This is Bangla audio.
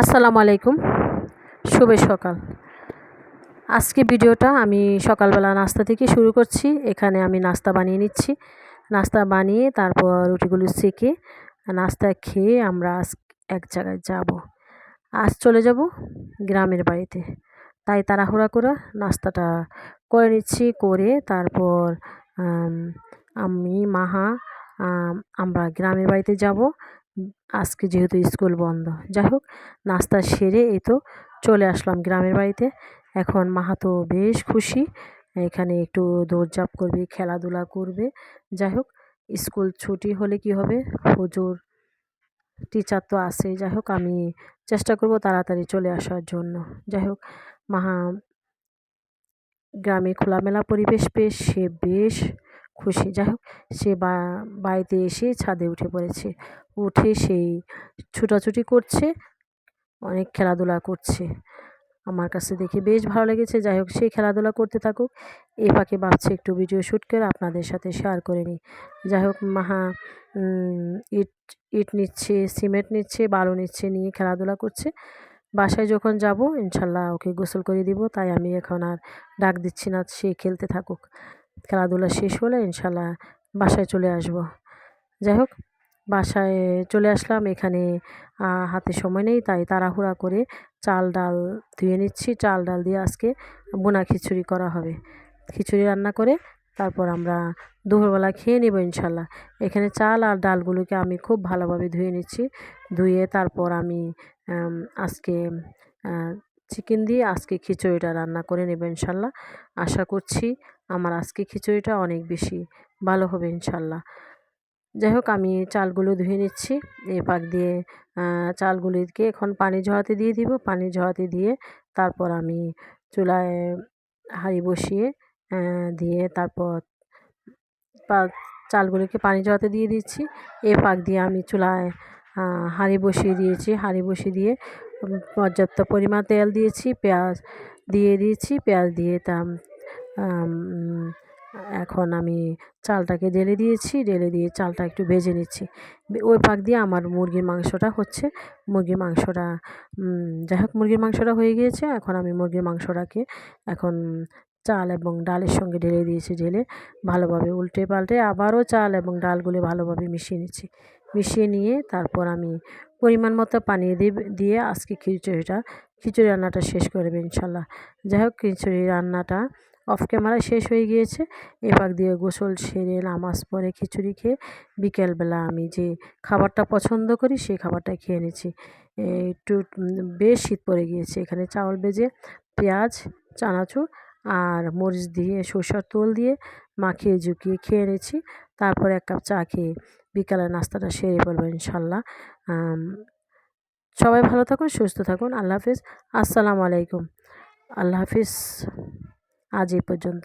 আসসালামু আলাইকুম। শুভ সকাল। আজকে ভিডিওটা আমি সকালবেলা নাস্তা থেকে শুরু করছি। এখানে আমি নাস্তা বানিয়ে নিচ্ছি। নাস্তা বানিয়ে তারপর রুটিগুলো সেকে নাস্তা খেয়ে আমরা আজ এক জায়গায় যাব। আজ চলে যাব গ্রামের বাড়িতে। তাই তাড়াহুড়া করে নাস্তাটা করে নিচ্ছি, করে তারপর, আমি মাহা আমরা গ্রামের বাড়িতে যাব। আজকে যেহেতু স্কুল বন্ধ। যাই হোক, নাস্তা সেরে এই তো চলে আসলাম গ্রামের বাড়িতে। এখন মাহাতো বেশ খুশি। এখানে একটু দৌড়ঝাঁপ করবে, খেলাধুলা করবে। যাই হোক, স্কুল ছুটি হলে কি হবে? হুজুর, টিচার তো আছে। যাই হোক, আমি চেষ্টা করব তাড়াতাড়ি চলে আসার জন্য। যাই হোক, মাহা, গ্রামে খোলামেলা পরিবেশ পেয়ে সে বেশ খুশি। যাই হোক, সে বাড়িতে এসে ছাদে উঠে পড়েছে। উঠে সেই ছুটাছুটি করছে, অনেক খেলাধুলা করছে। আমার কাছে দেখে বেশ ভালো লেগেছে। যাই হোক সেই খেলাধুলা করতে থাকুক। এ পাখি ভাবছে একটু ভিডিও শ্যুট করে আপনাদের সাথে শেয়ার করে নিই। যাই হোক, মাহা ইট ইট নিচ্ছে, সিমেন্ট নিচ্ছে, বালু নিচ্ছে নিয়ে খেলাধুলা করছে। বাসায় যখন যাব, ইনশাল্লাহ ওকে গোসল করে দিব। তাই আমি এখন আর ডাক দিচ্ছি না, সে খেলতে থাকুক। খেলাধুলা শেষ হলে ইনশাল্লাহ বাসায় চলে আসব। যাই হোক, বাসায় চলে আসলাম। এখানে হাতে সময় নেই, তাই তাড়াহুড়া করে চাল ডাল ধুয়ে নিচ্ছি। চাল ডাল দিয়ে আজকে বোনা খিচুড়ি করা হবে। খিচুড়ি রান্না করে তারপর আমরা দুপুরবেলা খেয়ে নেব ইনশাল্লাহ। এখানে চাল আর ডালগুলোকে আমি খুব ভালোভাবে ধুয়ে নিচ্ছি। ধুয়ে তারপর আমি আজকে চিকেন দিয়ে আজকে খিচুড়িটা রান্না করে নেব ইনশাল্লাহ। আশা করছি আমার আজকে খিচুড়িটা অনেক বেশি ভালো হবে ইনশাল্লাহ। যাই হোক আমি চালগুলো ধুয়ে নিচ্ছি, এ পাক দিয়ে চালগুলিকে এখন পানি ঝরাতে দিয়ে দিব, পানি ঝরাতে দিয়ে তারপর আমি চুলায় হাঁড়ি বসিয়ে দিয়ে তারপর চালগুলিকে পানি ঝরাতে দিয়ে দিচ্ছি, এ পাক দিয়ে আমি চুলায় হাঁড়ি বসিয়ে দিয়েছি, হাঁড়ি বসিয়ে দিয়ে পর্যাপ্ত পরিমাণ তেল দিয়েছি, পেঁয়াজ দিয়ে দিয়েছি, পেঁয়াজ দিয়ে তা এখন আমি চালটাকে ঢেলে দিয়েছি, ঢেলে দিয়ে চালটা একটু ভেজে নিচ্ছি। ওই পাক দিয়ে আমার মুরগির মাংসটা হচ্ছে। মুরগির মাংসটা যাই হোক, মুরগির মাংসটা হয়ে গিয়েছে। এখন আমি মুরগির মাংসটাকে এখন চাল এবং ডালের সঙ্গে ঢেলে দিয়েছি, ঢেলে ভালোভাবে উল্টে পাল্টে আবারও চাল এবং ডালগুলো ভালোভাবে মিশিয়ে নিচ্ছি। মিশিয়ে নিয়ে তারপর আমি পরিমাণ মতো পানি দিয়ে আজকে খিচুড়িটা, খিচুড়ি রান্নাটা শেষ করবে ইনশাল্লাহ। যাই হোক খিচুড়ি রান্নাটা অফ ক্যামেরা শেষ হয়ে গিয়েছে। এপাক দিয়ে গোসল সেরে, নামাজ পরে খিচুড়ি খেয়ে বিকেলবেলা আমি যে খাবারটা পছন্দ করি, সেই খাবারটা খেয়ে নিচ্ছি। একটু বেশ শীত পড়ে গিয়েছে। এখানে চাউল বেজে পেঁয়াজ, চানাচুর আর মরিচ দিয়ে সরষার তোল দিয়ে মাখিয়ে ঝুঁকিয়ে খেয়ে নিচ্ছি। তারপর এক কাপ চা খেয়ে বিকালের নাস্তাটা সেরে পড়ব ইনশাল্লাহ। সবাই ভালো থাকুন, সুস্থ থাকুন। আল্লাহ হাফিজ। আসসালামু আলাইকুম। আল্লাহ হাফিজ। আজ এই পর্যন্ত।